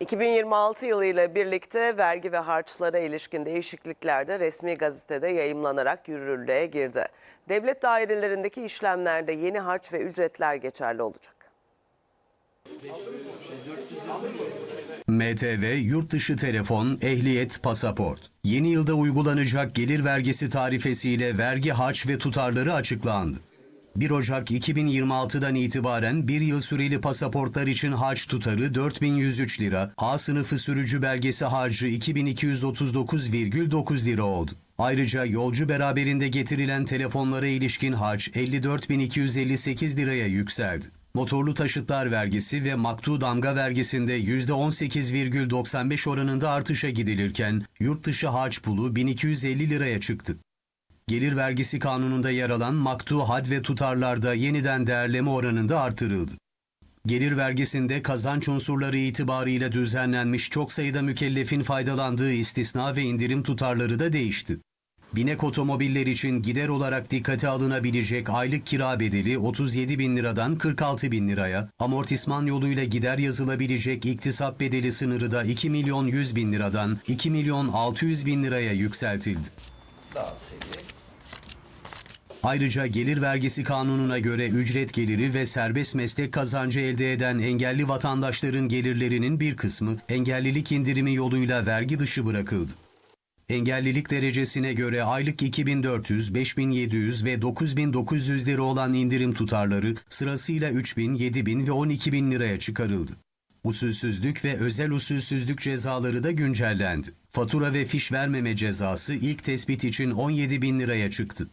2026 yılı ile birlikte vergi ve harçlara ilişkin değişiklikler de resmi gazetede yayımlanarak yürürlüğe girdi. Devlet dairelerindeki işlemlerde yeni harç ve ücretler geçerli olacak. MTV, yurt dışı telefon, ehliyet, pasaport. Yeni yılda uygulanacak gelir vergisi tarifesiyle vergi harç ve tutarları açıklandı. 1 Ocak 2026'dan itibaren bir yıl süreli pasaportlar için harç tutarı 4103 lira, A sınıfı sürücü belgesi harcı 2239,9 lira oldu. Ayrıca yolcu beraberinde getirilen telefonlara ilişkin harç 54.258 liraya yükseldi. Motorlu taşıtlar vergisi ve maktu damga vergisinde %18,95 oranında artışa gidilirken yurt dışı harç pulu 1250 liraya çıktı. Gelir vergisi kanununda yer alan maktu had ve tutarlarda yeniden değerleme oranında artırıldı. Gelir vergisinde kazanç unsurları itibarıyla düzenlenmiş çok sayıda mükellefin faydalandığı istisna ve indirim tutarları da değişti. Binek otomobiller için gider olarak dikkate alınabilecek aylık kira bedeli 37 bin liradan 46 bin liraya, amortisman yoluyla gider yazılabilecek iktisap bedeli sınırı da 2 milyon 100 bin liradan 2 milyon 600 bin liraya yükseltildi. Ayrıca gelir vergisi kanununa göre ücret geliri ve serbest meslek kazancı elde eden engelli vatandaşların gelirlerinin bir kısmı engellilik indirimi yoluyla vergi dışı bırakıldı. Engellilik derecesine göre aylık 2400, 5700 ve 9900 lira olan indirim tutarları sırasıyla 3000, 7000 ve 12000 liraya çıkarıldı. Usulsüzlük ve özel usulsüzlük cezaları da güncellendi. Fatura ve fiş vermeme cezası ilk tespit için 17 bin liraya çıktı.